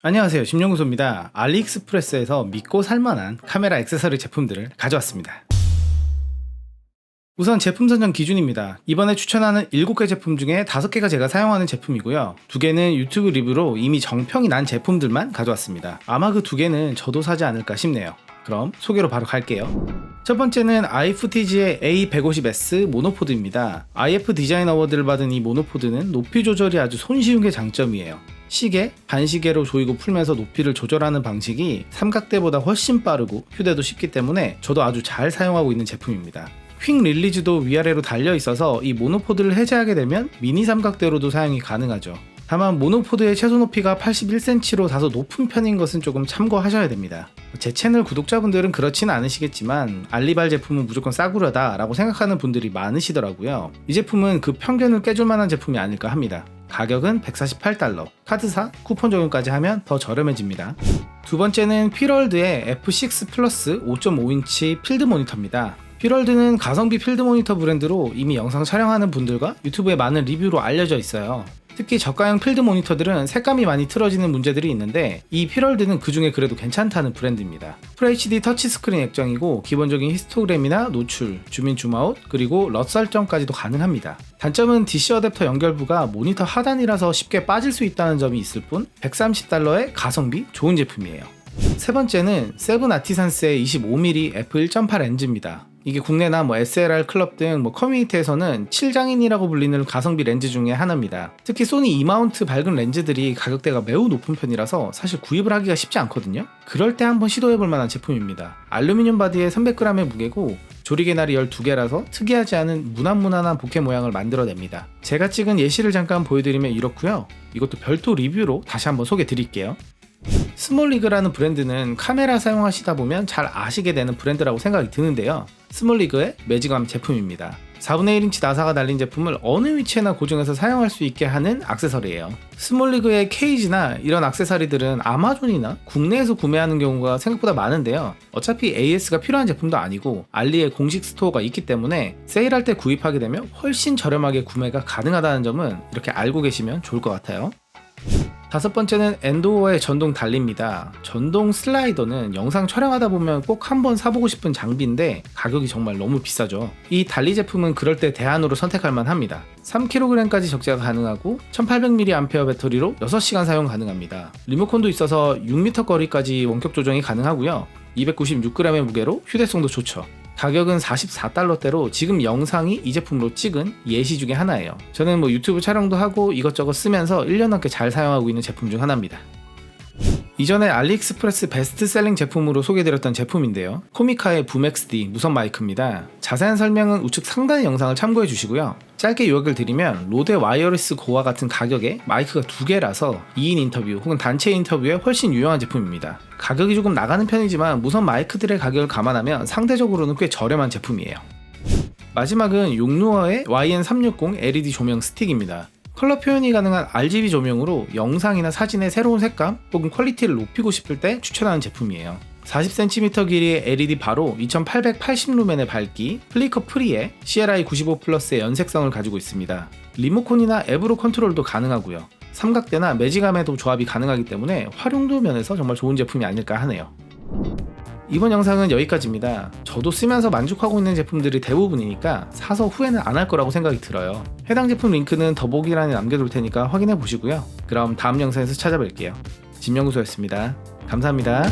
안녕하세요. 심영구소입니다. 알리익스프레스에서 믿고 살만한 카메라 액세서리 제품들을 가져왔습니다. 우선 제품 선정 기준입니다. 이번에 추천하는 7개 제품 중에 5개가 제가 사용하는 제품이고요. 2개는 유튜브 리뷰로 이미 정평이 난 제품들만 가져왔습니다. 아마 그 2개는 저도 사지 않을까 싶네요. 그럼 소개로 바로 갈게요. 첫 번째는 iFootige의 A150S 모노포드입니다. IF 디자인 어워드를 받은 이 모노포드는 높이 조절이 아주 손쉬운 게 장점이에요. 시계, 반시계로 조이고 풀면서 높이를 조절하는 방식이 삼각대보다 훨씬 빠르고 휴대도 쉽기 때문에 저도 아주 잘 사용하고 있는 제품입니다. 퀵 릴리즈도 위아래로 달려 있어서 이 모노포드를 해제하게 되면 미니 삼각대로도 사용이 가능하죠. 다만 모노포드의 최소 높이가 81cm로 다소 높은 편인 것은 조금 참고하셔야 됩니다. 제 채널 구독자분들은 그렇진 않으시겠지만 알리발 제품은 무조건 싸구려다 라고 생각하는 분들이 많으시더라고요. 이 제품은 그 편견을 깨줄 만한 제품이 아닐까 합니다. 가격은 148달러, 카드사, 쿠폰 적용까지 하면 더 저렴해집니다. 두 번째는 피럴드의 F6 플러스 5.5인치 필드 모니터입니다. 피럴드는 가성비 필드 모니터 브랜드로 이미 영상 촬영하는 분들과 유튜브에 많은 리뷰로 알려져 있어요. 특히 저가형 필드 모니터들은 색감이 많이 틀어지는 문제들이 있는데 이 피럴드는 그 중에 그래도 괜찮다는 브랜드입니다. FHD 터치 스크린 액정이고 기본적인 히스토그램이나 노출, 주민 줌아웃, 그리고 럿 설정까지도 가능합니다. 단점은 DC 어댑터 연결부가 모니터 하단이라서 쉽게 빠질 수 있다는 점이 있을 뿐 130달러의 가성비 좋은 제품이에요. 세 번째는 세븐 아티산스의 25mm f1.8 렌즈입니다. 이게 국내나 뭐 SLR 클럽 등 뭐 커뮤니티에서는 7장인이라고 불리는 가성비 렌즈 중에 하나입니다. 특히 소니 E마운트 밝은 렌즈들이 가격대가 매우 높은 편이라서 사실 구입을 하기가 쉽지 않거든요. 그럴 때 한번 시도해볼 만한 제품입니다. 알루미늄 바디에 300g의 무게고 조리개날이 12개라서 특이하지 않은 무난무난한 보케 모양을 만들어냅니다. 제가 찍은 예시를 잠깐 보여드리면 이렇고요. 이것도 별도 리뷰로 다시 한번 소개 드릴게요. 스몰리그라는 브랜드는 카메라 사용하시다 보면 잘 아시게 되는 브랜드라고 생각이 드는데요. 스몰리그의 매직암 제품입니다. 4분의 1인치 나사가 달린 제품을 어느 위치에나 고정해서 사용할 수 있게 하는 악세서리예요. 스몰리그의 케이지나 이런 악세사리들은 아마존이나 국내에서 구매하는 경우가 생각보다 많은데요. 어차피 AS가 필요한 제품도 아니고 알리의 공식 스토어가 있기 때문에 세일할 때 구입하게 되면 훨씬 저렴하게 구매가 가능하다는 점은 이렇게 알고 계시면 좋을 것 같아요. 다섯 번째는 엔도어의 전동 달리입니다. 전동 슬라이더는 영상 촬영하다 보면 꼭 한번 사보고 싶은 장비인데 가격이 정말 너무 비싸죠. 이 달리 제품은 그럴 때 대안으로 선택할 만합니다. 3kg까지 적재가 가능하고 1800mAh 배터리로 6시간 사용 가능합니다. 리모컨도 있어서 6m 거리까지 원격 조정이 가능하고요. 296g의 무게로 휴대성도 좋죠. 가격은 44달러대로 지금 영상이 이 제품으로 찍은 예시 중에 하나예요. 저는 뭐 유튜브 촬영도 하고 이것저것 쓰면서 1년 넘게 잘 사용하고 있는 제품 중 하나입니다. 이전에 알리익스프레스 베스트셀링 제품으로 소개드렸던 제품인데요. 코미카의 붐XD 무선 마이크입니다. 자세한 설명은 우측 상단의 영상을 참고해 주시고요. 짧게 요약을 드리면 로데 와이어리스 고와 같은 가격에 마이크가 두 개라서 2인 인터뷰 혹은 단체 인터뷰에 훨씬 유용한 제품입니다. 가격이 조금 나가는 편이지만 무선 마이크들의 가격을 감안하면 상대적으로는 꽤 저렴한 제품이에요. 마지막은 용루어의 YN360 LED 조명 스틱입니다. 컬러 표현이 가능한 RGB 조명으로 영상이나 사진의 새로운 색감 혹은 퀄리티를 높이고 싶을 때 추천하는 제품이에요. 40cm 길이의 LED 바로 2880루멘의 밝기, 플리커 프리에 CLI 95 플러스의 연색성을 가지고 있습니다. 리모컨이나 앱으로 컨트롤도 가능하고요. 삼각대나 매직암에도 조합이 가능하기 때문에 활용도 면에서 정말 좋은 제품이 아닐까 하네요. 이번 영상은 여기까지입니다. 저도 쓰면서 만족하고 있는 제품들이 대부분이니까 사서 후회는 안 할 거라고 생각이 들어요. 해당 제품 링크는 더보기란에 남겨둘 테니까 확인해 보시고요. 그럼 다음 영상에서 찾아뵐게요. 진명구소였습니다. 감사합니다.